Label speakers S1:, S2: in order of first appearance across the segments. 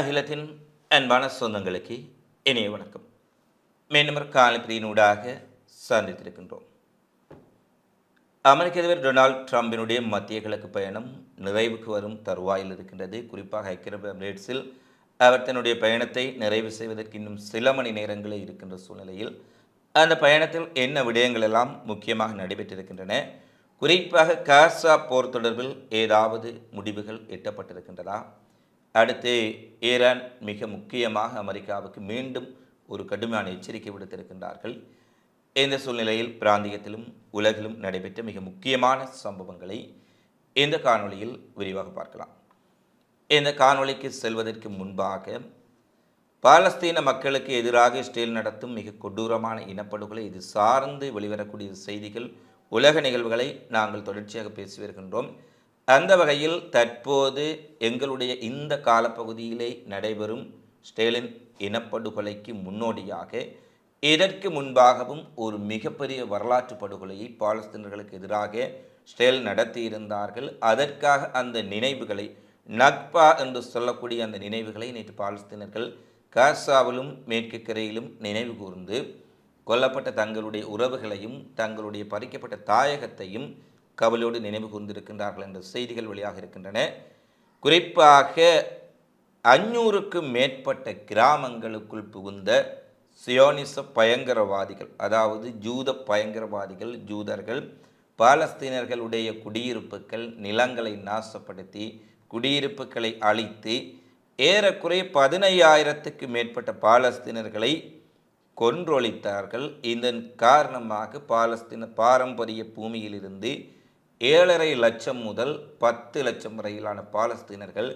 S1: அகிலத்தின் அன்பான சொந்தங்களுக்கு இனிய வணக்கம். மீண்டும் காலப்பிரியினூடாக சந்தித்திருக்கின்றோம். அமெரிக்க அதிபர் டொனால்ட் ட்ரம்பினுடைய மத்திய கிழக்கு பயணம் நிறைவுக்கு வரும் தருவாயில் இருக்கின்றது. குறிப்பாக ஐக்கிய அரபு எமிரேட்ஸில் அவர் தன்னுடைய பயணத்தை நிறைவு செய்வதற்கு இன்னும் சில மணி நேரங்களே இருக்கின்ற சூழ்நிலையில் அந்த பயணத்தில் என்ன விடயங்கள் எல்லாம் முக்கியமாக நடைபெற்றிருக்கின்றன? குறிப்பாக காசா போர் தொடர்பில் ஏதாவது முடிவுகள் எட்டப்பட்டிருக்கின்றதா? அடுத்து ஈரான் மிக முக்கியமாக அமெரிக்காவுக்கு மீண்டும் ஒரு கடுமையான எச்சரிக்கை விடுத்திருக்கின்றார்கள். இந்த சூழ்நிலையில் பிராந்தியத்திலும் உலகிலும் நடைபெற்ற மிக முக்கியமான சம்பவங்களை இந்த காணொளியில் விரிவாக பார்க்கலாம். இந்த காணொளிக்கு செல்வதற்கு முன்பாக பாலஸ்தீன மக்களுக்கு எதிராக இஸ்ரேல் நடத்தும் மிக கொடூரமான இனப்படுகொலை இது சார்ந்து வெளிவரக்கூடிய செய்திகள் உலக நிகழ்வுகளை நாங்கள் தொடர்ச்சியாக பேசி வருகின்றோம். அந்த வகையில் தற்போது எங்களுடைய இந்த காலப்பகுதியிலே நடைபெறும் ஸ்டேலின் இனப்படுகொலைக்கு முன்னோடியாக இதற்கு முன்பாகவும் ஒரு மிகப்பெரிய வரலாற்று படுகொலையை பாலஸ்தீனர்களுக்கு எதிராக ஸ்டேல் நடத்தியிருந்தார்கள். அதற்காக அந்த நினைவுகளை நக்பா என்று சொல்லக்கூடிய அந்த நினைவுகளை நேற்று பாலஸ்தீனர்கள் காசாவிலும் மேற்கு கரையிலும் நினைவு கூர்ந்து கொல்லப்பட்ட தங்களுடைய உறவுகளையும் தங்களுடைய பறிக்கப்பட்ட தாயகத்தையும் கவலையோடு நினைவு கூர்ந்திருக்கின்றார்கள் என்ற செய்திகள் வெளியாக இருக்கின்றன. குறிப்பாக அஞ்சூறுக்கும் மேற்பட்ட கிராமங்களுக்குள் புகுந்த சியோனிச பயங்கரவாதிகள் அதாவது ஜூத பயங்கரவாதிகள் ஜூதர்கள் பாலஸ்தீனர்களுடைய குடியிருப்புகள் நிலங்களை நாசப்படுத்தி குடியிருப்புகளை அழித்து ஏறக்குறைய பதினையாயிரத்துக்கு மேற்பட்ட பாலஸ்தீனர்களை கொன்றொழித்தார்கள். இதன் காரணமாக பாலஸ்தீன பாரம்பரிய பூமியிலிருந்து ஏழரை லட்சம் முதல் பத்து லட்சம் வரையிலான பாலஸ்தீனர்கள்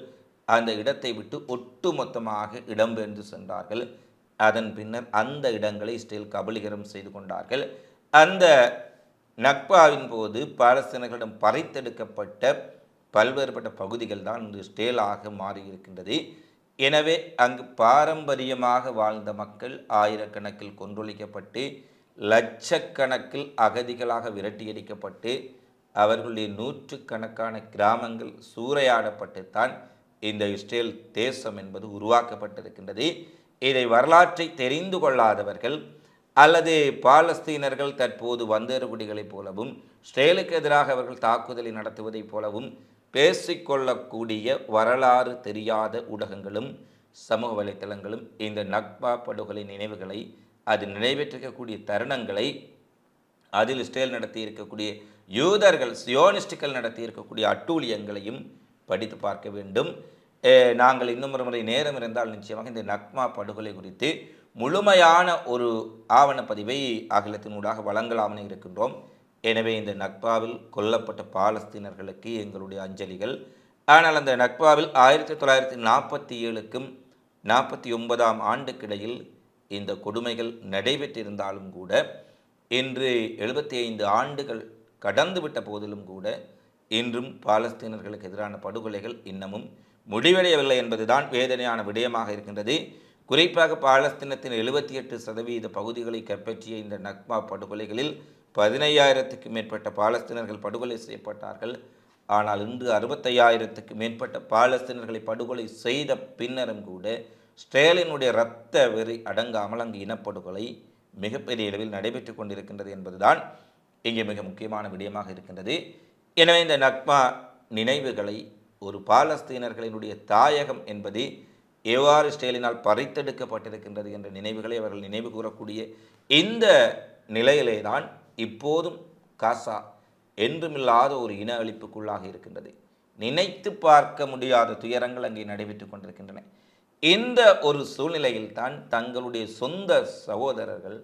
S1: அந்த இடத்தை விட்டு ஒட்டுமொத்தமாக இடம்பெயர்ந்து சென்றார்கள். அதன் பின்னர் அந்த இடங்களை இஸ்ரேல் கபலீகரம் செய்து கொண்டார்கள். அந்த நக்பாவின் போது பாலஸ்தீனர்களிடம் பறைத்தெடுக்கப்பட்ட பல்வேறுபட்ட பகுதிகள் தான் இன்று ஸ்டேலாக மாறியிருக்கின்றது. எனவே அங்கு பாரம்பரியமாக வாழ்ந்த மக்கள் ஆயிரக்கணக்கில் கொன்றொழிக்கப்பட்டு லட்சக்கணக்கில் அகதிகளாக விரட்டியடிக்கப்பட்டு அவர்களுடைய நூற்றுக்கணக்கான கிராமங்கள் சூறையாடப்பட்டு தான் இந்த இஸ்ரேல் தேசம் என்பது உருவாக்கப்பட்டிருக்கின்றது. இதை வரலாற்றை தெரிந்து கொள்ளாதவர்கள் அல்லது பாலஸ்தீனர்கள் தற்போது வந்தேறுகுடிகளைப் போலவும் இஸ்ரேலுக்கு எதிராக அவர்கள் தாக்குதலை நடத்துவதைப் போலவும் பேசிக்கொள்ளக்கூடிய வரலாறு தெரியாத ஊடகங்களும் சமூக வலைத்தளங்களும் இந்த நக்பா படுகொலை நினைவுகளை அது நிறைவேற்றிருக்கக்கூடிய தருணங்களை அதில் இஸ்ரேல் நடத்தி இருக்கக்கூடிய யூதர்கள் சியோனிஸ்டுகள் நடத்தி இருக்கக்கூடிய அட்டூழியங்களையும் படித்து பார்க்க வேண்டும். நாங்கள் இன்னும் ஒரு முறை நேரம் இருந்தால் நிச்சயமாக இந்த நக்மா படுகொலை குறித்து முழுமையான ஒரு ஆவணப்பதிவை அகிலத்தினூடாக வழங்கலாமென இருக்கின்றோம். எனவே இந்த நக்பாவில் கொல்லப்பட்ட பாலஸ்தீனர்களுக்கு எங்களுடைய அஞ்சலிகள். ஆனால் அந்த நக்பாவில் ஆயிரத்தி தொள்ளாயிரத்தி நாற்பத்தி ஏழுக்கும் நாற்பத்தி ஒன்பதாம் ஆண்டுக்கிடையில் இந்த கொடுமைகள் நடைபெற்றிருந்தாலும் கூட இன்று எழுபத்தி ஐந்து ஆண்டுகள் கடந்துவிட்ட போதிலும் கூட இன்றும் பாலஸ்தீனர்களுக்கு எதிரான படுகொலைகள் இன்னமும் முடிவடையவில்லை என்பதுதான் வேதனையான விடயமாக இருக்கின்றது. குறிப்பாக பாலஸ்தீனத்தின் எழுபத்தி எட்டு சதவீத பகுதிகளை கைப்பற்றிய இந்த நக்மா படுகொலைகளில் பதினையாயிரத்துக்கு மேற்பட்ட பாலஸ்தீனர்கள் படுகொலை செய்யப்பட்டார்கள். ஆனால் இன்று அறுபத்தையாயிரத்துக்கு மேற்பட்ட பாலஸ்தீனர்களை படுகொலை செய்த பின்னரும் கூட ஸ்டேலினுடைய இரத்த வெறி அடங்காமல் அங்கு இனப்படுகொலை மிகப்பெரிய அளவில் நடைபெற்று கொண்டிருக்கின்றது என்பதுதான் இங்கே மிக முக்கியமான விடயமாக இருக்கின்றது. எனவே இந்த நக்மா நினைவுகளை ஒரு பாலஸ்தீனர்களினுடைய தாயகம் என்பது எவ்வாறு ஸ்டேலினால் பறித்தெடுக்கப்பட்டிருக்கின்றது என்ற நினைவுகளை அவர்கள் நினைவு கூறக்கூடிய இந்த நிலையிலே தான் இப்போதும் காசா என்றுமில்லாத ஒரு இன அழிப்புக்குள்ளாக இருக்கின்றது. நினைத்து பார்க்க முடியாத துயரங்கள் அங்கே நடைபெற்று கொண்டிருக்கின்றன. இந்த ஒரு சூழ்நிலையில் தான் தங்களுடைய சொந்த சகோதரர்கள்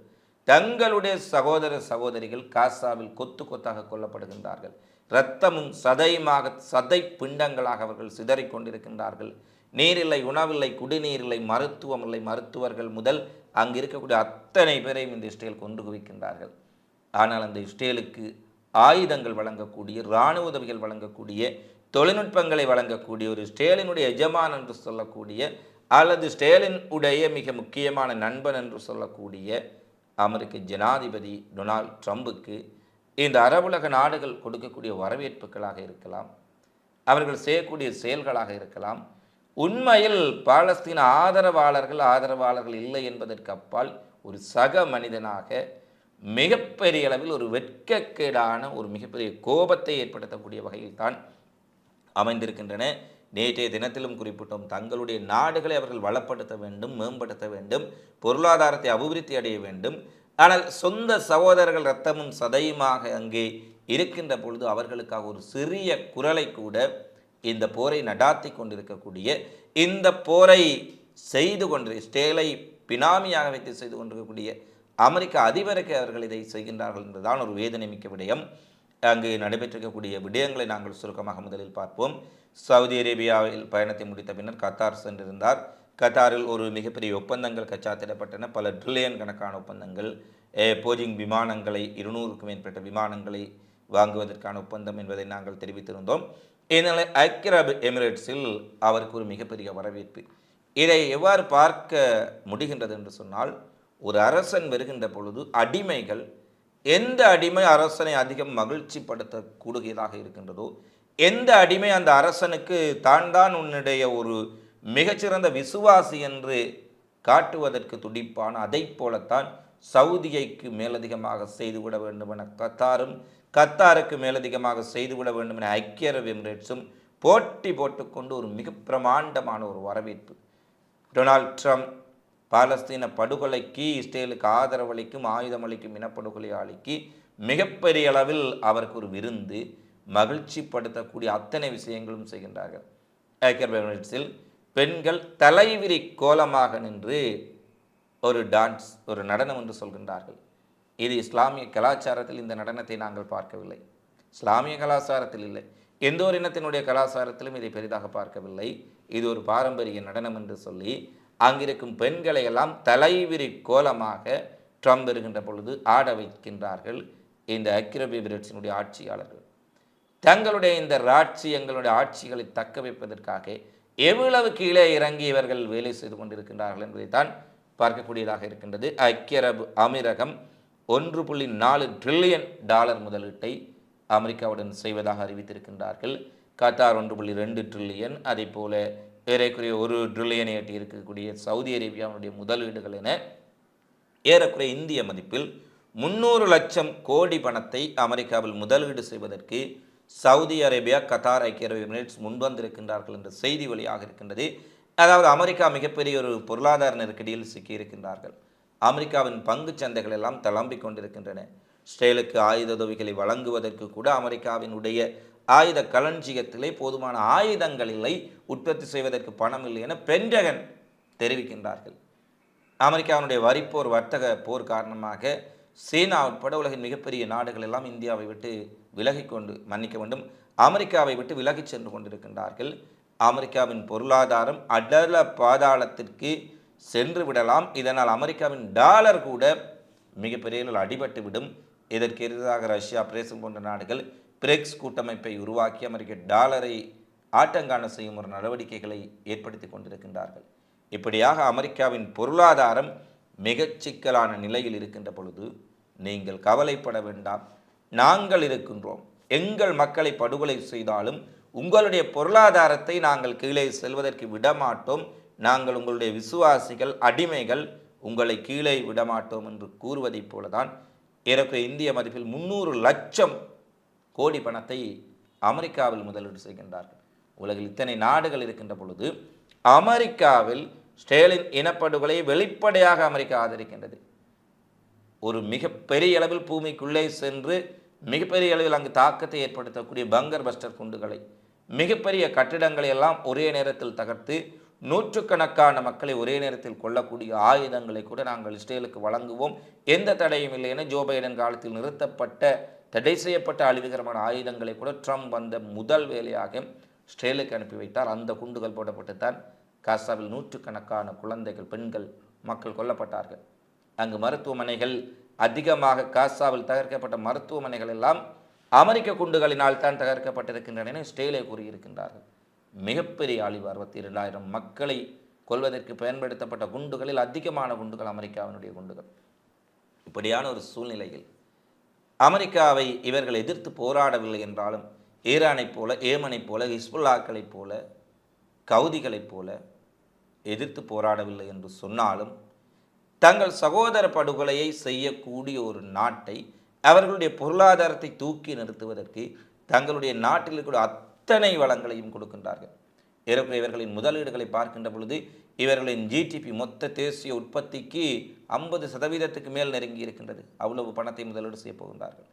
S1: தங்களுடைய சகோதர சகோதரிகள் காசாவில் கொத்து கொத்தாக கொல்லப்படுகின்றார்கள். இரத்தமும் சதையுமாக சதை பிண்டங்களாக அவர்கள் சிதறிக் கொண்டிருக்கின்றார்கள். நீரில்லை உணவில்லை குடிநீரில்லை மருத்துவம் இல்லை மருத்துவர்கள் முதல் அங்கு இருக்கக்கூடிய அத்தனை பேரையும் இந்த இஸ்ரேல் கொண்டு குவிக்கின்றார்கள். ஆனால் அந்த இஸ்ரேலுக்கு ஆயுதங்கள் வழங்கக்கூடிய இராணுவ உதவிகள் வழங்கக்கூடிய தொழில்நுட்பங்களை வழங்கக்கூடிய ஒரு ஸ்டேலினுடைய எஜமான் என்று சொல்லக்கூடிய அல்லது ஸ்டேலின் உடைய மிக முக்கியமான நண்பன் என்று சொல்லக்கூடிய அமெரிக்க ஜனாதிபதி டொனால்ட் ட்ரம்புக்கு இந்த அரபுலக நாடுகள் கொடுக்கக்கூடிய வரவேற்புகளாக இருக்கலாம் அவர்கள் செய்யக்கூடிய செயல்களாக இருக்கலாம். உண்மையில் பாலஸ்தீன ஆதரவாளர்கள் ஆதரவாளர்கள் இல்லை என்பதற்கு அப்பால் ஒரு சக மனிதனாக மிகப்பெரிய அளவில் ஒரு வெட்கக்கேடான ஒரு மிகப்பெரிய கோபத்தை ஏற்படுத்தக்கூடிய வகையில் தான் அமைந்திருக்கின்றன. நேற்றைய தினத்திலும் குறிப்பிட்டோம் தங்களுடைய நாடுகளை அவர்கள் வளப்படுத்த வேண்டும் மேம்படுத்த வேண்டும் பொருளாதாரத்தை அபிவிருத்தி அடைய வேண்டும். ஆனால் சொந்த சகோதரர்கள் ரத்தமும் சதையுமாக அங்கே இருக்கின்ற பொழுது அவர்களுக்காக ஒரு சிறிய குரலை கூட இந்த போரை நடாத்தி கொண்டிருக்கக்கூடிய இந்த போரை செய்து கொண்டு ஸ்டேலை பினாமியாக வைத்து செய்து கொண்டிருக்கக்கூடிய அமெரிக்க அதிபருக்கு அவர்கள் இதை செய்கின்றார்கள் என்றுதான் ஒரு வேதனை மிக்க விடயம். அங்கு நடைபெற்றிருக்கக்கூடிய விடயங்களை நாங்கள் சுருக்கமாக முதலில் பார்ப்போம். சவுதி அரேபியாவில் பயணத்தை முடித்த பின்னர் கத்தார் சென்றிருந்தார். கத்தாரில் ஒரு மிகப்பெரிய ஒப்பந்தங்கள் கச்சாத்திடப்பட்டன. பல ட்ரில்லியன் கணக்கான ஒப்பந்தங்கள் போஜிங் விமானங்களை இருநூறுக்கும் மேற்பட்ட விமானங்களை வாங்குவதற்கான ஒப்பந்தம் என்பதை நாங்கள் தெரிவித்திருந்தோம். இதனால் ஐக்கிய அரபு எமிரேட்ஸில் அவருக்கு ஒரு மிகப்பெரிய வரவேற்பு. இதை எவ்வாறு பார்க்க முடிகின்றது என்று சொன்னால் ஒரு அரசன் வருகின்ற பொழுது அடிமைகள் எந்த அடிமை அரசனை அதிகம் மகிழ்ச்சிப்படுத்த கூடுகிறதாக இருக்கின்றதோ எந்த அடிமை அந்த அரசனுக்கு தான் தான் உன்னுடைய ஒரு மிகச்சிறந்த விசுவாசி என்று காட்டுவதற்கு துடிப்பான அதைப் போலத்தான் சவுதியைக்கு மேலதிகமாக செய்துவிட வேண்டும் என கத்தாரும் கத்தாருக்கு மேலதிகமாக செய்துவிட வேண்டும் என ஐக்கிய அரபு எமிரேட்ஸும் போட்டி போட்டுக்கொண்டு ஒரு மிக பிரமாண்டமான ஒரு வரவேற்பு. டொனால்ட் ட்ரம்ப் பாலஸ்தீன படுகொலைக்கு இஸ்ரேலுக்கு ஆதரவளிக்கும் ஆயுதமளிக்கும் இனப்படுகொலையாளிக்கு மிகப்பெரிய அளவில் அவருக்கு ஒரு விருந்து மகிழ்ச்சிப்படுத்தக்கூடிய அத்தனை விஷயங்களும் செய்கின்றார்கள். ஐக்கிய பெண்கள் தலைவிரி கோலமாக நின்று ஒரு டான்ஸ் ஒரு நடனம் என்று சொல்கின்றார்கள். இது இஸ்லாமிய கலாச்சாரத்தில் இந்த நடனத்தை நாங்கள் பார்க்கவில்லை. இஸ்லாமிய கலாச்சாரத்தில் இல்லை. எந்த ஒரு இனத்தினுடைய கலாச்சாரத்திலும் இதை பெரிதாக பார்க்கவில்லை. இது ஒரு பாரம்பரிய நடனம் என்று சொல்லி அங்கிருக்கும் பெண்களை எல்லாம் தலைவிரி கோலமாக ட்ரம்ப் இருக்கின்ற பொழுது ஆட வைக்கின்றார்கள் இந்த ஐக்கிரபி எமிரேட்ஸினுடைய ஆட்சியாளர்கள். தங்களுடைய இந்த ராட்சியங்களுடைய ஆட்சிகளை தக்க வைப்பதற்காக எவ்வளவு கீழே இறங்கி இவர்கள் வேலை செய்து கொண்டிருக்கின்றார்கள் என்பதைத்தான் பார்க்கக்கூடியதாக இருக்கின்றது. ஐக்கிய அரபு அமீரகம் ஒன்று புள்ளி நாலு ட்ரில்லியன் டாலர் முதலீட்டை அமெரிக்காவுடன் செய்வதாக அறிவித்திருக்கின்றார்கள். கத்தார் ஒன்று புள்ளி ரெண்டு ட்ரில்லியன் அதே போல ஏறக்குறைய ஒரு ட்ரில்லியனை எட்டி இருக்கக்கூடிய சவுதி அரேபியாவுடைய முதலீடுகள் என ஏறக்குறைய இந்திய மதிப்பில் முந்நூறு லட்சம் கோடி பணத்தை அமெரிக்காவில் முதலீடு செய்வதற்கு சவுதி அரேபியா கத்தார் ஐக்கிய அரபு எமிரேட்ஸ் முன்வந்திருக்கின்றார்கள் என்ற செய்தி வழியாக இருக்கின்றது. அதாவது அமெரிக்கா மிகப்பெரிய ஒரு பொருளாதார நெருக்கடியில் சிக்கியிருக்கின்றார்கள் அமெரிக்காவின் பங்கு சந்தைகள் எல்லாம் தளம்பிக் கொண்டிருக்கின்றன. இஸ்ரேலுக்கு ஆயுத உதவிகளை வழங்குவதற்கு கூட அமெரிக்காவினுடைய ஆயுத களஞ்சியத்திலே போதுமான ஆயுதங்கள் இல்லை உற்பத்தி செய்வதற்கு பணம் இல்லை என பென்டகன் தெரிவிக்கின்றார்கள். அமெரிக்காவினுடைய வரிப்போர் வர்த்தக போர் காரணமாக சீனா உட்பட உலகின் மிகப்பெரிய நாடுகள் எல்லாம் இந்தியாவை விட்டு விலகி கொண்டு மன்னிக்க வேண்டும் அமெரிக்காவை விட்டு விலகிச் சென்று கொண்டிருக்கின்றார்கள். அமெரிக்காவின் பொருளாதாரம் அடல பாதாளத்திற்கு சென்று விடலாம். இதனால் அமெரிக்காவின் டாலர் கூட மிகப்பெரிய அடிபட்டு விடும் இதற்கு எதிராக ரஷ்யா பிரேசம் போன்ற நாடுகள் பிரெக்ஸ் கூட்டமைப்பை உருவாக்கி அமெரிக்க டாலரை ஆட்டங்காண செய்யும் ஒரு நடவடிக்கைகளை ஏற்படுத்தி கொண்டிருக்கின்றார்கள். இப்படியாக அமெரிக்காவின் பொருளாதாரம் மிகச் சிக்கலான நிலையில் இருக்கின்ற பொழுது நீங்கள் கவலைப்பட வேண்டாம். நாங்கள் இருக்கின்றோம். எங்கள் மக்களை படுகொலை செய்தாலும் உங்களுடைய பொருளாதாரத்தை நாங்கள் கீழே செல்வதற்கு விடமாட்டோம். நாங்கள் உங்களுடைய விசுவாசிகள் அடிமைகள் உங்களை கீழே விடமாட்டோம் என்று கூறுவதைப் போலதான் ஏறக்குறைய இந்திய மதிப்பில் முன்னூறு லட்சம் கோடி பணத்தை அமெரிக்காவில் முதலீடு செய்கின்றார்கள். உலகில் இத்தனை நாடுகள் இருக்கின்ற பொழுது அமெரிக்காவில் ஸ்டேலின் இனப்படுகொலை வெளிப்படையாக அமெரிக்கா ஆதரிக்கின்றது. ஒரு மிகப்பெரிய அளவில் பூமிக்குள்ளே சென்று மிகப்பெரிய அளவில் அங்கு தாக்கத்தை ஏற்படுத்தக்கூடிய பங்கர் பஸ்டர் குண்டுகளை மிகப்பெரிய கட்டிடங்களை எல்லாம் ஒரே நேரத்தில் தகர்த்து நூற்றுக்கணக்கான மக்களை ஒரே நேரத்தில் கொள்ளக்கூடிய ஆயுதங்களை கூட நாங்கள் இஸ்ரேலுக்கு வழங்குவோம். எந்த தடையும் இல்லை என ஜோ பைடன் காலத்தில் நிறுத்தப்பட்ட தடை செய்யப்பட்ட அழிவுகரமான ஆயுதங்களை கூட ட்ரம்ப் வந்த முதல் வேலையாக இஸ்ரேலுக்கு அனுப்பி வைத்தார். அந்த குண்டுகள் போடப்பட்டு தான் காசாவில் நூற்றுக்கணக்கான குழந்தைகள் பெண்கள் மக்கள் கொல்லப்பட்டார்கள். அங்கு மருத்துவமனைகள் அதிகமாக காசாவில் தகர்க்கப்பட்ட மருத்துவமனைகள் எல்லாம் அமெரிக்க குண்டுகளினால் தான் தகர்க்கப்பட்டிருக்கின்றன என ஸ்டேலே கூறியிருக்கின்றார்கள். மிகப்பெரிய அழிவு. அறுபத்தி இரண்டாயிரம் மக்களை கொல்வதற்கு பயன்படுத்தப்பட்ட குண்டுகளில் அதிகமான குண்டுகள் அமெரிக்காவினுடைய குண்டுகள். இப்படியான ஒரு சூழ்நிலையில் அமெரிக்காவை இவர்கள் எதிர்த்து போராடவில்லை என்றாலும் ஈரானைப் போல ஏமனைப் போல ஹிஸ்புல்லாக்களைப் போல கவுதிகளைப் போல எதிர்த்து போராடவில்லை என்று சொன்னாலும் தங்கள் சகோதர படுகொலையை செய்யக்கூடிய ஒரு நாட்டை அவர்களுடைய பொருளாதாரத்தை தூக்கி நிறுத்துவதற்கு தங்களுடைய நாட்டில் இருக்கக்கூடிய அத்தனை வளங்களையும் கொடுக்கின்றார்கள். ஏறக்குறைய இவர்களின் முதலீடுகளை பார்க்கின்ற பொழுது இவர்களின் ஜிடிபி மொத்த தேசிய உற்பத்திக்கு ஐம்பது சதவீதத்துக்கு மேல் நெருங்கி இருக்கின்றது. அவ்வளவு பணத்தை முதலீடு செய்ய போகின்றார்கள்.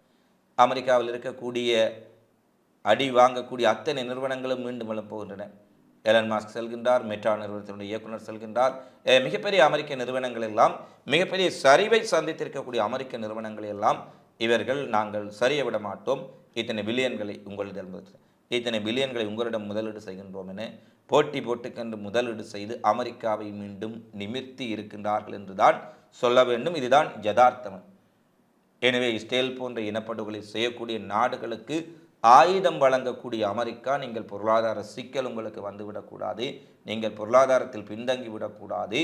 S1: அமெரிக்காவில் இருக்கக்கூடிய அடி வாங்கக்கூடிய அத்தனை நிறுவனங்களும் மீண்டும் எழப் போகின்றன. எலன் மாஸ்க் செல்கின்றார் மெட்ரா நிறுவனத்தினுடைய இயக்குனர் செல்கின்றார். மிகப்பெரிய அமெரிக்க நிறுவனங்கள் எல்லாம் மிகப்பெரிய சரிவை சந்தித்திருக்கக்கூடிய அமெரிக்க நிறுவனங்கள் எல்லாம் இவர்கள் நாங்கள் சரிய விட மாட்டோம். இத்தனை பில்லியன்களை உங்களிடம் இத்தனை பில்லியன்களை உங்களிடம் முதலீடு செய்கின்றோம் என போட்டி போட்டுக்கென்று முதலீடு செய்து அமெரிக்காவை மீண்டும் நிமிர்த்தி இருக்கின்றார்கள் என்றுதான் சொல்ல வேண்டும் இதுதான் யதார்த்தம். எனவே இஸ்ரேல் போன்ற இனப்படுகொலை செய்யக்கூடிய நாடுகளுக்கு ஆயுதம் வழங்கக்கூடிய அமெரிக்கா நீங்கள் பொருளாதார சிக்கல் உங்களுக்கு வந்துவிடக்கூடாது நீங்கள் பொருளாதாரத்தில் பின்தங்கி விடக்கூடாது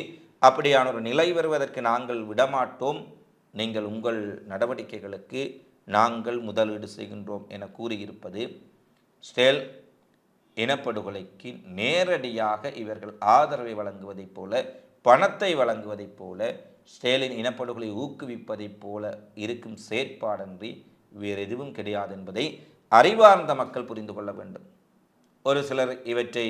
S1: அப்படியான ஒரு நிலை வருவதற்கு நாங்கள் விடமாட்டோம். நீங்கள் உங்கள் நடவடிக்கைகளுக்கு நாங்கள் முதலீடு செய்கின்றோம் என கூறியிருப்பது ஸ்டேல் இனப்படுகொலைக்கு நேரடியாக இவர்கள் ஆதரவை வழங்குவதைப் போல பணத்தை வழங்குவதைப் போல ஸ்டேலின் இனப்படுகொலை ஊக்குவிப்பதைப் போல இருக்கும் செயற்பாடன்றி வேறு எதுவும் கிடையாது என்பதை அறிவார்ந்த மக்கள் புரிந்து கொள்ள வேண்டும். ஒரு சிலர் இவற்றை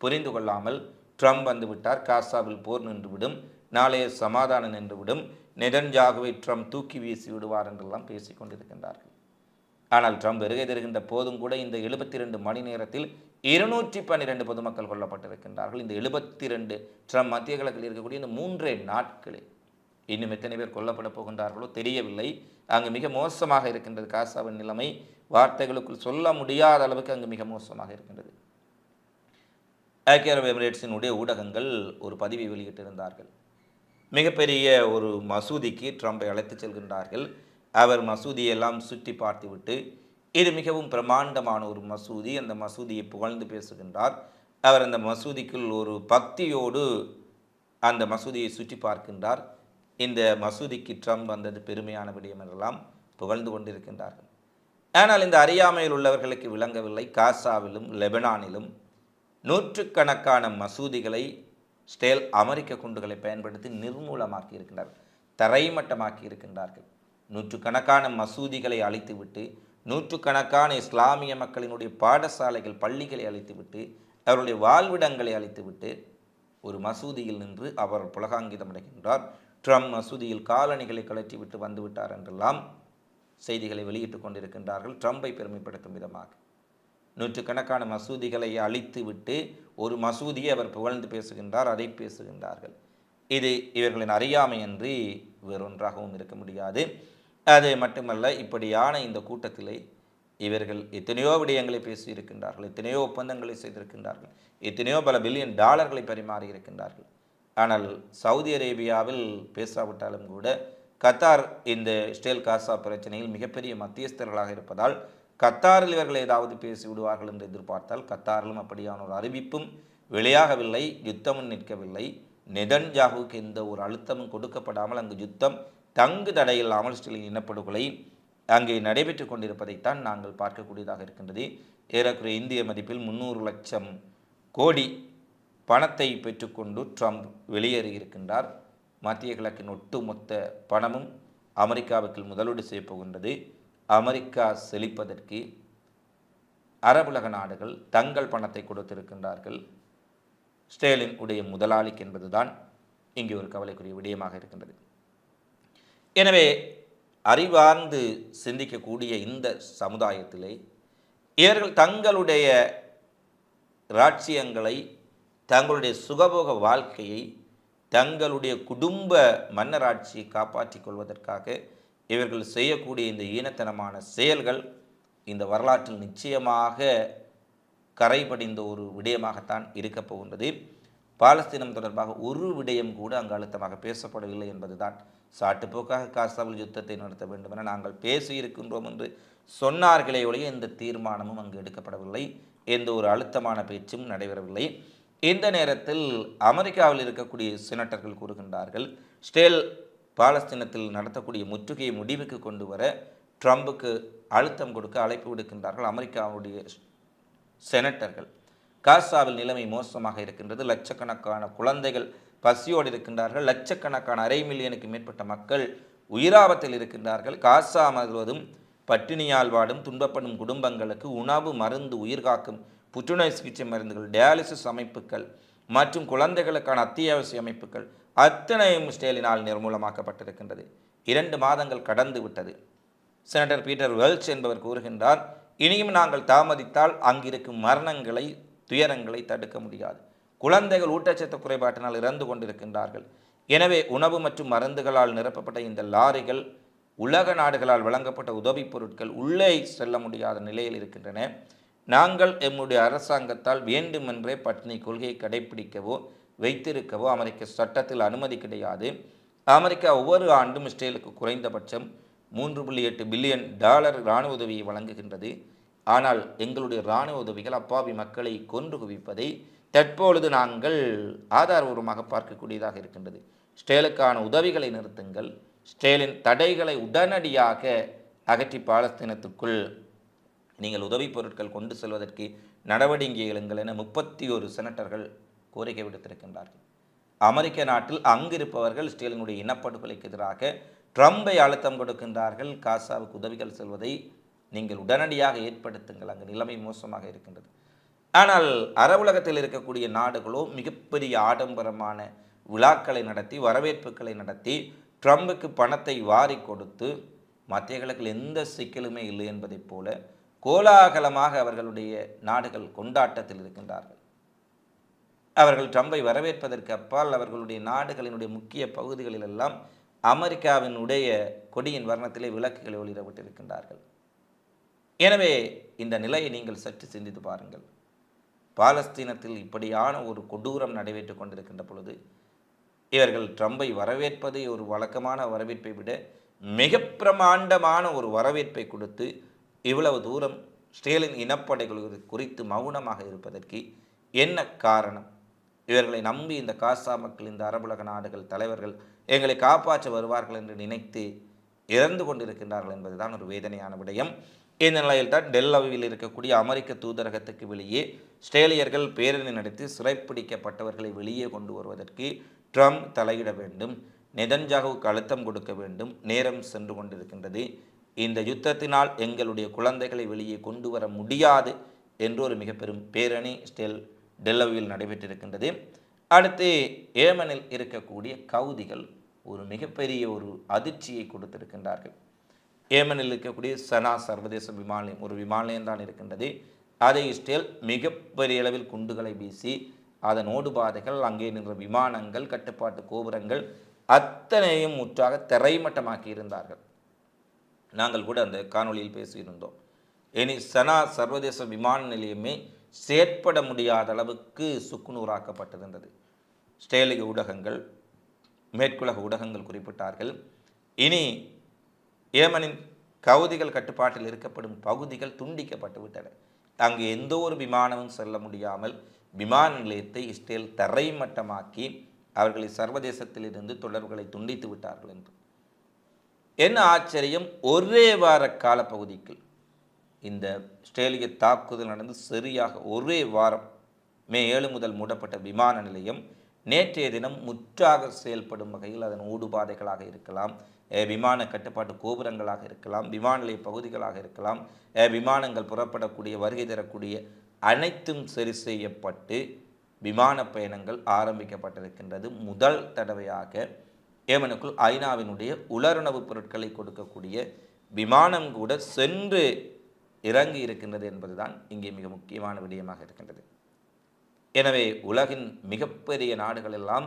S1: புரிந்து கொள்ளாமல் ட்ரம்ப் வந்துவிட்டார் காசாவில் போர் நின்றுவிடும் நாளைய சமாதானம் நின்றுவிடும் நெதன்ஜாகுவை ட்ரம்ப் தூக்கி வீசி விடுவார் என்றெல்லாம் பேசிக்கொண்டிருக்கின்றார்கள் ஆனால் ட்ரம்ப் வருகை தருகின்ற போதும் கூட இந்த எழுபத்தி ரெண்டு மணி நேரத்தில் இருநூற்றி பன்னிரெண்டு பொதுமக்கள் கொல்லப்பட்டிருக்கின்றார்கள். இந்த எழுபத்தி ரெண்டு ட்ரம்ப் மத்திய கிழக்கில் இருக்கக்கூடிய இந்த மூன்றே நாட்களில் இன்னும் எத்தனை பேர் கொல்லப்பட போகின்றார்களோ தெரியவில்லை. அங்கு மிக மோசமாக இருக்கின்றது காசாவின் நிலைமை. வார்த்தைகளுக்குள் சொல்ல முடியாத அளவுக்கு அங்கு மிக மோசமாக இருக்கின்றது. ஐக்கிய அரபு எமிரேட்ஸினுடைய ஊடகங்கள் ஒரு பதிவை வெளியிட்டிருந்தார்கள். மிகப்பெரிய ஒரு மசூதிக்கு ட்ரம்பை அழைத்துச் செல்கின்றார்கள். அவர் மசூதியெல்லாம் சுற்றி பார்த்துவிட்டு இது மிகவும் பிரமாண்டமான ஒரு மசூதி அந்த மசூதியை புகழ்ந்து பேசுகின்றார். அவர் அந்த மசூதிக்குள் ஒரு பக்தியோடு அந்த மசூதியை சுற்றி பார்க்கின்றார். இந்த மசூதிக்கு ட்ரம்ப் வந்தது பெருமையான விடயம் என்றெல்லாம் புகழ்ந்து கொண்டிருக்கின்றார்கள். ஆனால் இந்த அறியாமையில் உள்ளவர்களுக்கு விளங்கவில்லை. காசாவிலும் லெபனானிலும் நூற்றுக்கணக்கான மசூதிகளை ஸ்டேல் அமெரிக்க குண்டுகளை பயன்படுத்தி நிர்மூலமாக்கி இருக்கின்றார்கள் தரைமட்டமாக்கி இருக்கின்றார்கள் நூற்றுக்கணக்கான மசூதிகளை அழித்துவிட்டு நூற்றுக்கணக்கான இஸ்லாமிய மக்களினுடைய பாடசாலைகள் பள்ளிகளை அழித்துவிட்டு அவருடைய வாழ்விடங்களை அழித்துவிட்டு ஒரு மசூதியில் நின்று அவர் புலகாங்கிதம் அடைகின்றார். ட்ரம்ப் மசூதியில் காலணிகளை கழற்றி விட்டு வந்துவிட்டார் என்றெல்லாம் செய்திகளை வெளியிட்டுக் கொண்டிருக்கின்றார்கள். ட்ரம்பை பெருமைப்படுத்தும் விதமாக. நூற்றுக்கணக்கான மசூதிகளை அழித்து விட்டு ஒரு மசூதியை அவர் புகழ்ந்து பேசுகின்றார் அதை பேசுகின்றார்கள். இது இவர்களின் அறியாமையன்றி வேறொன்றாகவும் இருக்க முடியாது. அது மட்டுமல்ல இப்படியான இந்த கூட்டத்திலே இவர்கள் எத்தனையோ விடயங்களை பேசியிருக்கின்றார்கள் எத்தனையோ ஒப்பந்தங்களை செய்திருக்கின்றார்கள் எத்தனையோ பல பில்லியன் டாலர்களை பரிமாறி இருக்கின்றார்கள். ஆனால் சவுதி அரேபியாவில் பேசாவிட்டாலும் கூட கத்தார் இந்த இஸ்ரேல் காசா பிரச்சனையில் மிகப்பெரிய மத்தியஸ்தர்களாக இருப்பதால் கத்தாரில் இவர்கள் ஏதாவது பேசி விடுவார்கள் என்று எதிர்பார்த்தால் கத்தாரிலும் அப்படியான ஒரு அறிவிப்பும் வெளியாகவில்லை யுத்தமும் நிற்கவில்லை. நெதன்ஜாகுவுக்கு எந்த ஒரு அழுத்தமும் கொடுக்கப்படாமல் அங்கு யுத்தம் தங்கு தடையில்லாமல் இஸ்ரேலின் இனப்படுகொலை அங்கே நடைபெற்று கொண்டிருப்பதைத்தான் நாங்கள் பார்க்கக்கூடியதாக இருக்கின்றது. ஏறக்குறைய இந்திய மதிப்பில் முந்நூறு லட்சம் கோடி பணத்தை பெற்றுக்கொண்டு ட்ரம்ப் வெளியேறியிருக்கின்றார் மத்திய கிழக்கின் ஒட்டுமொத்த பணமும் அமெரிக்காவுக்கு முதலீடு செய்யப்போகின்றது அமெரிக்கா செழிப்பதற்கு அரபுலக நாடுகள் தங்கள் பணத்தை கொடுத்திருக்கின்றார்கள். ஸ்டேலின் உடைய முதலாளிக்கு என்பதுதான் இங்கே ஒரு கவலைக்குரிய விடயமாக இருக்கின்றது. எனவே அறிவார்ந்து சிந்திக்கக்கூடிய இந்த சமுதாயத்திலே இவர்கள் தங்களுடைய ராட்சியங்களை தங்களுடைய சுகபோக வாழ்க்கையை தங்களுடைய குடும்ப மன்னராட்சியை காப்பாற்றிக் கொள்வதற்காக இவர்கள் செய்யக்கூடிய இந்த ஈனத்தனமான செயல்கள் இந்த வரலாற்றில் நிச்சயமாக கரைபடிந்த ஒரு விடயமாகத்தான் இருக்கப் போகின்றது. பாலஸ்தீனம் தொடர்பாக ஒரு விடயம் கூட அங்கு அழுத்தமாக பேசப்படவில்லை என்பதுதான் சாட்டுப்போக்காக காசாவில் யுத்தத்தை நடத்த வேண்டும் என நாங்கள் பேசியிருக்கின்றோம் என்று சொன்னார்களே ஒழிய எந்த தீர்மானமும் அங்கு எடுக்கப்படவில்லை. எந்த ஒரு அழுத்தமான பேச்சும் நடைபெறவில்லை. இந்த நேரத்தில் அமெரிக்காவில் இருக்கக்கூடிய செனட்டர்கள் கூறுகின்றார்கள் ஸ்டேல் பாலஸ்தீனத்தில் நடத்தக்கூடிய முற்றுகையை முடிவுக்கு கொண்டு வர ட்ரம்புக்கு அழுத்தம் கொடுக்க அழைப்பு விடுக்கின்றார்கள். அமெரிக்காவுடைய செனட்டர்கள். காசாவில் நிலைமை மோசமாக இருக்கின்றது. லட்சக்கணக்கான குழந்தைகள் பசியோடு இருக்கின்றார்கள். லட்சக்கணக்கான அரை மில்லியனுக்கு மேற்பட்ட மக்கள் உயிராபத்தில் இருக்கின்றார்கள். காசா முழுவதும் பட்டினியால் வாடும் துன்பப்படும் குடும்பங்களுக்கு உணவு மருந்து உயிர்காக்கும் புற்றுநோய் சிகிச்சை மருந்துகள் டயாலிசிஸ் அமைப்புகள் மற்றும் குழந்தைகளுக்கான அத்தியாவசிய அமைப்புகள் அத்தனையும் ஸ்டேலினால் நிர்மூலமாக்கப்பட்டிருக்கின்றது. இரண்டு மாதங்கள் கடந்து விட்டது. செனட்டர் பீட்டர் வெல்ச் என்பவர் கூறுகின்றார் இனியும் நாங்கள் தாமதித்தால் அங்கிருக்கும் மரணங்களை துயரங்களை தடுக்க முடியாது. குழந்தைகள் ஊட்டச்சத்து குறைபாட்டினால் இறந்து கொண்டிருக்கின்றார்கள். எனவே உணவு மற்றும் மருந்துகளால் நிரப்பப்பட்ட இந்த லாரிகள் உலக நாடுகளால் வழங்கப்பட்ட உதவிப் பொருட்கள் உள்ளே செல்ல முடியாத நிலையில் இருக்கின்றன. நாங்கள் எம்முடைய அரசாங்கத்தால் வேண்டுமென்றே பட்டினி கொள்கையை கடைபிடிக்கவோ வைத்திருக்கவோ அமெரிக்க சட்டத்தில் அனுமதி கிடையாது. அமெரிக்கா ஒவ்வொரு ஆண்டும் இஸ்ரேலுக்கு குறைந்தபட்சம் மூன்று புள்ளி எட்டு பில்லியன் டாலர் இராணுவ உதவியை வழங்குகின்றது. ஆனால் எங்களுடைய இராணுவ உதவிகள் அப்பாவி மக்களை கொன்று குவிப்பதை தற்பொழுது நாங்கள் ஆதாரபூர்வமாக பார்க்கக்கூடியதாக இருக்கின்றது. ஸ்டேலுக்கான உதவிகளை நிறுத்துங்கள். ஸ்டேலின் தடைகளை உடனடியாக அகற்றி பாலஸ்தீனத்துக்குள் நீங்கள் உதவிப் பொருட்கள் கொண்டு செல்வதற்கு நடவடிக்கை எழுங்கள் என முப்பத்தி ஒரு செனட்டர்கள் கோரிக்கை விடுத்திருக்கின்றார்கள். அமெரிக்க நாட்டில் அங்கிருப்பவர்கள் ஸ்டேலினுடைய இனப்படுகொலைக்கு எதிராக ட்ரம்பை அழுத்தம் கொடுக்கின்றார்கள் காசாவுக்கு உதவிகள் செல்வதை நீங்கள் உடனடியாக ஏற்படுத்துங்கள். அங்கு நிலைமை மோசமாக இருக்கின்றது. ஆனால் அரவுலகத்தில் இருக்கக்கூடிய நாடுகளோ மிகப்பெரிய ஆடம்பரமான விழாக்களை நடத்தி வரவேற்புகளை நடத்தி ட்ரம்புக்கு பணத்தை வாரி கொடுத்து மத்திய கிழக்கில் எந்த சிக்கலுமே இல்லை என்பதைப் போல கோலாகலமாக அவர்களுடைய நாடுகள் கொண்டாட்டத்தில் இருக்கின்றார்கள். அவர்கள் ட்ரம்பை வரவேற்பதற்கு அப்பால் அவர்களுடைய நாடுகளினுடைய முக்கிய பகுதிகளிலெல்லாம் அமெரிக்காவினுடைய கொடியின் வர்ணத்திலே விளக்குகளை ஒளிரவிட்டிருக்கின்றார்கள் எனவே இந்த நிலையை நீங்கள் சற்று சிந்தித்து பாருங்கள். பாலஸ்தீனத்தில் இப்படியான ஒரு கொடூரம் நடைபெற்று கொண்டிருக்கின்ற பொழுது இவர்கள் ட்ரம்பை வரவேற்பது ஒரு வழக்கமான வரவேற்பை விட மிக பிரமாண்டமான ஒரு வரவேற்பை கொடுத்து இவ்வளவு தூரம் ஸ்டேலின் இனப்படைகள் குறித்து மௌனமாக இருப்பதற்கு என்ன காரணம்? இவர்களை நம்பி இந்த காசா மக்கள் இந்த அரபுலக நாடுகள் தலைவர்கள் எங்களை காப்பாற்ற வருவார்கள் என்று நினைத்து இறந்து கொண்டிருக்கின்றார்கள் என்பதுதான் ஒரு வேதனையான விடயம். இந்த நிலையில் தான் டெல்லவியில் இருக்கக்கூடிய அமெரிக்க தூதரகத்துக்கு வெளியே ஸ்ட்ரேலியர்கள் பேரணி நடத்தி சிறைப்பிடிக்கப்பட்டவர்களை வெளியே கொண்டு வருவதற்கு ட்ரம்ப் தலையிட வேண்டும் நெதன்ஜாகுவுக்கு அழுத்தம் கொடுக்க வேண்டும் நேரம் சென்று கொண்டிருக்கின்றது. இந்த யுத்தத்தினால் எங்களுடைய குழந்தைகளை வெளியே கொண்டு வர முடியாது என்று ஒரு மிக பெரும் பேரணி ஸ்டெல் டெல்லவில் நடைபெற்றிருக்கின்றது. அடுத்து ஏமனில் இருக்கக்கூடிய கவுதிகள் ஒரு மிகப்பெரிய ஒரு அதிர்ச்சியை கொடுத்திருக்கின்றார்கள். ஏமனில் இருக்கக்கூடிய சனா சர்வதேச விமான நிலையம் ஒரு விமான நிலையம் தான் இருக்கின்றது. அதை இஸ்ரேல் மிகப்பெரிய அளவில் குண்டுகளை வீசி அதன் ஓடுபாதைகள் அங்கே நின்ற விமானங்கள் கட்டுப்பாட்டு கோபுரங்கள் அத்தனையும் முற்றாக திரைமட்டமாக்கி இருந்தார்கள். நாங்கள் கூட அந்த காணொளியில் பேசியிருந்தோம். இனி சனா சர்வதேச விமான நிலையமே செயற்பட முடியாத அளவுக்கு சுக்குநூறாக்கப்பட்டிருந்தது. ஸ்டேலிக ஊடகங்கள் மேற்குலக ஊடகங்கள் குறிப்பிட்டார்கள். இனி ஏமனின் கவுதிகள் கட்டுப்பாட்டில் இருக்கப்படும் பகுதிகள் துண்டிக்கப்பட்டு விட்டன. அங்கு எந்த ஒரு விமானமும் செல்ல முடியாமல் விமான நிலையத்தை இஸ்ரேல் தரைமட்டமாக்கி அவர்களை சர்வதேசத்திலிருந்து தொடர்புகளை துண்டித்து விட்டார்கள் என்று. என்ன ஆச்சரியம் ஒரே வார கால பகுதிக்கு இந்த ஆஸ்திரேலிய தாக்குதல் நடந்து சரியாக ஒரே வாரம் மே ஏழு முதல் மூடப்பட்ட விமான நிலையம் நேற்றைய தினம் முற்றாக செயல்படும் வகையில் அதன் ஊடுபாதைகளாக இருக்கலாம். விமான கட்டுப்பாட்டு கோபுரங்களாக இருக்கலாம். விமான நிலைய பகுதிகளாக இருக்கலாம். விமானங்கள் புறப்படக்கூடிய வருகை தரக்கூடிய அனைத்தும் சரி செய்யப்பட்டு விமான பயணங்கள் ஆரம்பிக்கப்பட்டிருக்கின்றது. முதல் தடவையாக ஏமனுக்குள் ஐநாவினுடைய உலருணவுப் பொருட்களை கொடுக்கக்கூடிய விமானம் கூட சென்று இறங்கி இருக்கின்றது என்பதுதான் இங்கே மிக முக்கியமான விடயமாக இருக்கின்றது. எனவே உலகின் மிகப்பெரிய நாடுகளெல்லாம்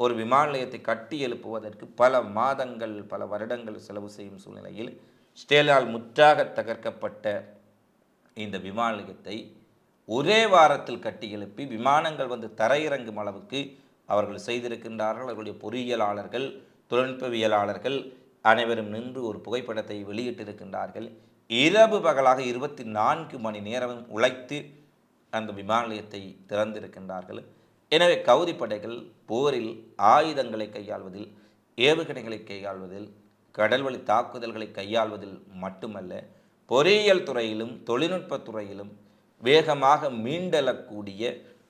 S1: ஒரு விமான நிலையத்தை கட்டி எழுப்புவதற்கு பல மாதங்கள் பல வருடங்கள் செலவு செய்யும் சூழ்நிலையில் ஸ்டேலால் முற்றாக தகர்க்கப்பட்ட இந்த விமான நிலையத்தை ஒரே வாரத்தில் கட்டி எழுப்பி விமானங்கள் வந்து தரையிறங்கும் அளவுக்கு அவர்கள் செய்திருக்கின்றார்கள். அவர்களுடைய பொறியியலாளர்கள் தொழில்நுட்பவியலாளர்கள் அனைவரும் நின்று ஒரு புகைப்படத்தை வெளியிட்டிருக்கின்றார்கள். இரவு பகலாக இருபத்தி நான்கு மணி நேரமும் உழைத்து அந்த விமானத்தை திறந்திருக்கின்றார்கள். எனவே கவுதி படைகள் போரில் ஆயுதங்களை கையாள்வதில் ஏவுகணைகளை கையாள்வதில் கடல்வழி தாக்குதல்களை கையாள்வதில் மட்டுமல்ல பொறியியல் துறையிலும் தொழில்நுட்பத் துறையிலும் வேகமாக மீண்டெழக்கூடிய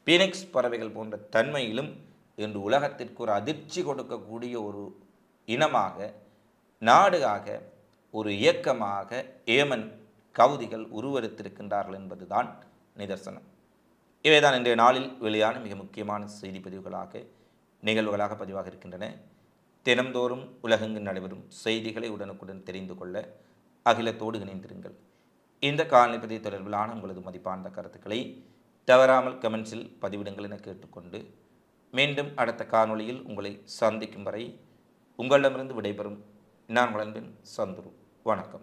S1: பீனிக்ஸ் பறவைகள் போன்ற தன்மையிலும் இன்று உலகத்திற்கு ஒரு அதிர்ச்சி கொடுக்கக்கூடிய ஒரு இனமாக நாடுகாக ஒரு இயக்கமாக ஏமன் கவுதிகள் உருவெடுத்திருக்கின்றார்கள் என்பதுதான் நிதர்சனம். இவைதான் இன்றைய நாளில் வெளியான மிக முக்கியமான செய்தி பதிவுகளாக நிகழ்வுகளாக பதிவாக இருக்கின்றன. தினந்தோறும் உலகெங்கு நடைபெறும் செய்திகளை உடனுக்குடன் தெரிந்து கொள்ள அகிலத்தோடு இணைந்திருங்கள். இந்த காலநிலை பதிவு தொடர்பிலான உங்களது மதிப்பான கருத்துக்களை தவறாமல் கமெண்ட்ஸில் பதிவிடுங்கள் என கேட்டுக்கொண்டு மீண்டும் அடுத்த காணொளியில் உங்களை சந்திக்கும் வரை உங்களிடமிருந்து விடைபெறும் நான் வளர்ந்தேன் சந்துரு. வணக்கம்.